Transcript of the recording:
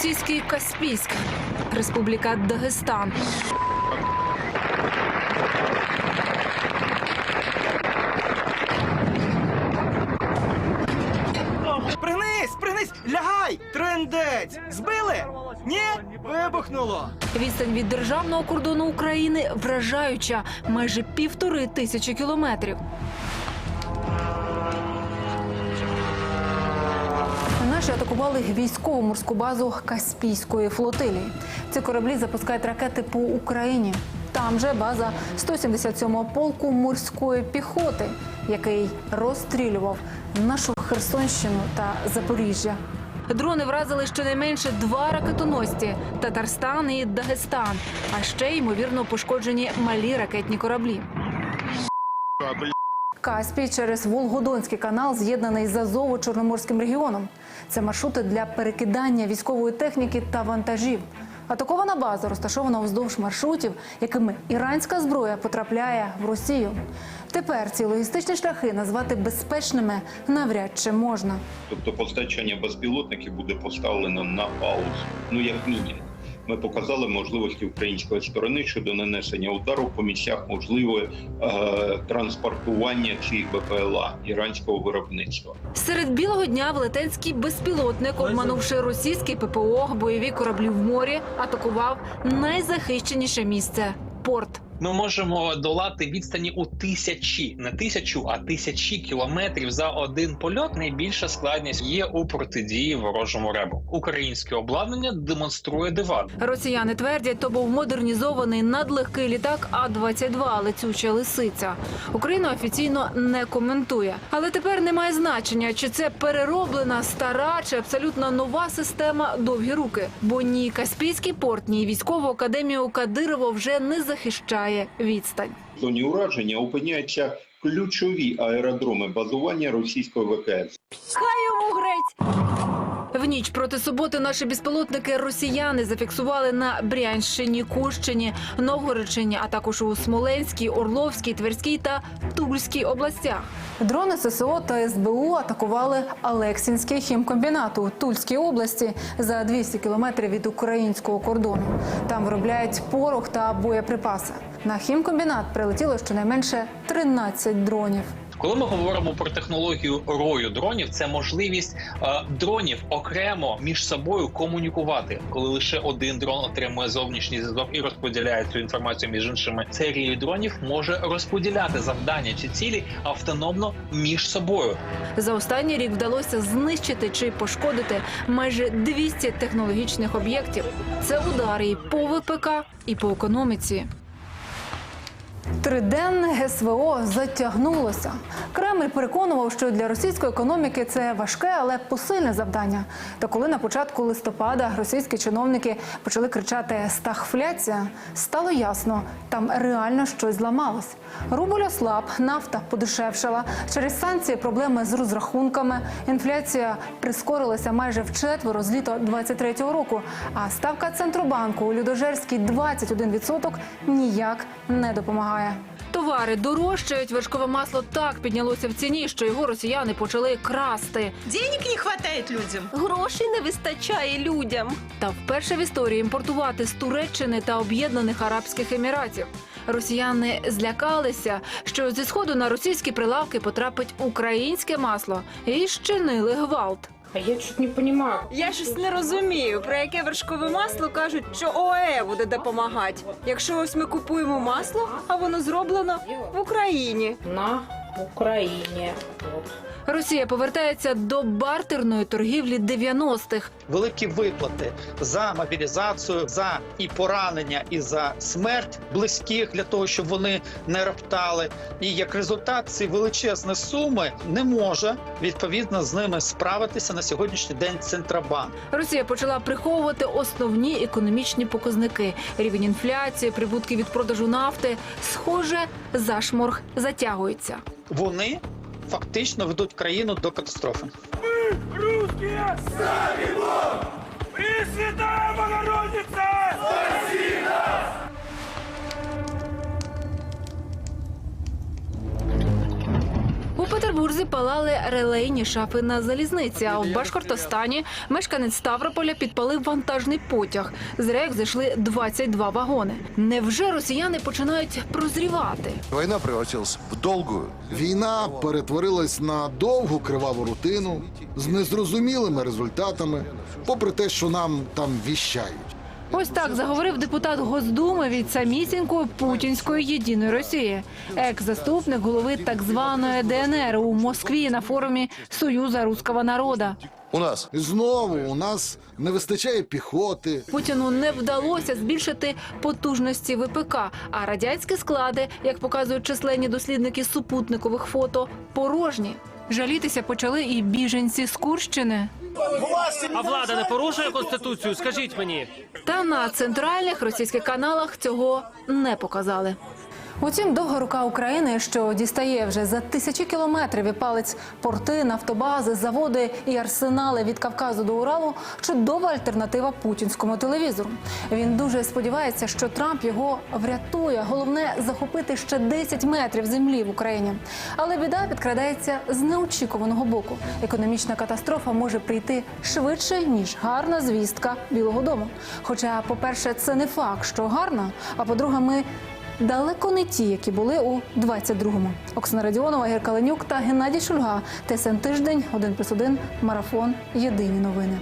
російський Каспійськ, Республіка Дагестан. Пригнись, пригнись, лягай! Трендець! Збили? Ні? Вибухнуло. Відстань від державного кордону України вражаюча майже півтори тисячі кілометрів. Наші атакували військову морську базу Каспійської флотилії. Ці кораблі запускають ракети по Україні. Там же база 177-го полку морської піхоти, який розстрілював нашу Херсонщину та Запоріжжя. Дрони вразили щонайменше два ракетоносці Татарстан і Дагестан, а ще ймовірно пошкоджені малі ракетні кораблі. Каспій через Волгодонський канал з'єднаний з Азово-Чорноморським регіоном. Це маршрути для перекидання військової техніки та вантажів. Атакована база розташована вздовж маршрутів, якими іранська зброя потрапляє в Росію. Тепер ці логістичні шляхи назвати безпечними навряд чи можна. Тобто постачання безпілотників буде поставлено на паузу. Ну як мінімум. Ми показали можливості української сторони щодо нанесення удару по місцях можливе е, транспортування цих БПЛА іранського виробництва. Серед білого дня велетенський безпілотник, обманувши російський ППО, бойові кораблі в морі, атакував найзахищеніше місце порт. Ми можемо долати відстані у тисячі, не тисячу, а тисячі кілометрів за один польот. Найбільша складність є у протидії ворожому ребу. Українське обладнання демонструє дива. Росіяни твердять, то був модернізований надлегкий літак А-22 летюча лисиця. Україна офіційно не коментує. Але тепер немає значення, чи це перероблена стара чи абсолютно нова система довгі руки. Бо ні Каспійський порт, ні військову академію Кадирова вже не захищає відстань. В зоні ураження опиняються ключові аеродроми базування російської ВКС. В ніч проти суботи наші безпілотники росіяни зафіксували на Брянщині, Кущині, Новгородчині, а також у Смоленській, Орловській, Тверській та Тульській областях. Дрони ССО та СБУ атакували Алексінський хімкомбінат у Тульській області за 200 кілометрів від українського кордону. Там виробляють порох та боєприпаси. На хімкомбінат прилетіло щонайменше 13 дронів. Коли ми говоримо про технологію рою дронів, це можливість е, дронів окремо між собою комунікувати, коли лише один дрон отримує зовнішній зв'язок і розподіляє цю інформацію між іншими. Серією дронів може розподіляти завдання чи цілі автономно між собою. За останній рік вдалося знищити чи пошкодити майже 200 технологічних об'єктів. Це удари і по ВПК, і по економіці. Триденне СВО затягнулося. Кремль переконував, що для російської економіки це важке, але посильне завдання. Та коли на початку листопада російські чиновники почали кричати «стагфляція», стало ясно, там реально щось зламалось. Рубль ослаб, нафта подешевшала. Через санкції проблеми з розрахунками. Інфляція прискорилася майже вчетверо з літа 23-го року. А ставка центробанку у Людожерській 21% ніяк не допомагає. Товари дорожчають. Вершкове масло так піднялося в ціні, що його росіяни почали красти. Денег не хватает людям. Грошей не вистачає людям. Та вперше в історії імпортувати з Туреччини та Об'єднаних Арабських Еміратів. Росіяни злякалися, що зі сходу на російські прилавки потрапить українське масло і щинили гвалт. А я чуть не понимаю. Я щось не розумію, про яке вершкове масло кажуть, що ОЕ буде допомагати. Якщо ось ми купуємо масло, а воно зроблено в Україні. На Украине. Вот. Росія повертається до бартерної торгівлі 90-х. великі виплати за мобілізацію, за і поранення, і за смерть близьких для того, щоб вони не роптали. І як результат, ці величезні суми не може відповідно з ними справитися на сьогоднішній день Центробанк. Росія почала приховувати основні економічні показники: рівень інфляції, прибутки від продажу нафти. Схоже, зашморг затягується. Вони фактично ведуть країну до катастрофи. Ми, русські, самі Бог! Пресвятая Богородица! Петербурзі палали релейні шафи на залізниці. А в Башкортостані мешканець Ставрополя підпалив вантажний потяг. З рейк зайшли 22 вагони. Невже росіяни починають прозрівати? Война превратилась в долгую. Війна перетворилась на довгу криваву рутину з незрозумілими результатами, попри те, що нам там віщають. Ось так заговорив депутат Госдуми від самісінької путінської єдиної Росії, екс-заступник голови так званої ДНР у Москві на форумі Союза руського народа. У нас знову у нас не вистачає піхоти. Путіну не вдалося збільшити потужності ВПК, а радянські склади, як показують численні дослідники супутникових фото, порожні. Жалітися почали і біженці з Курщини. А влада не порушує конституцію? Скажіть мені. Та на центральних російських каналах цього не показали. Утім, довга рука України, що дістає вже за тисячі кілометрів і палець порти, нафтобази, заводи і арсенали від Кавказу до Уралу чудова альтернатива путінському телевізору. Він дуже сподівається, що Трамп його врятує. Головне захопити ще 10 метрів землі в Україні. Але біда підкрадається з неочікуваного боку. Економічна катастрофа може прийти швидше ніж гарна звістка Білого Дому. Хоча, по-перше, це не факт, що гарна. А по-друге, ми далеко не ті, які були у 22-му. Оксана Радіонова, Ігор Каленюк та Геннадій Шульга. ТСН тиждень 1+,1, марафон. Єдині новини.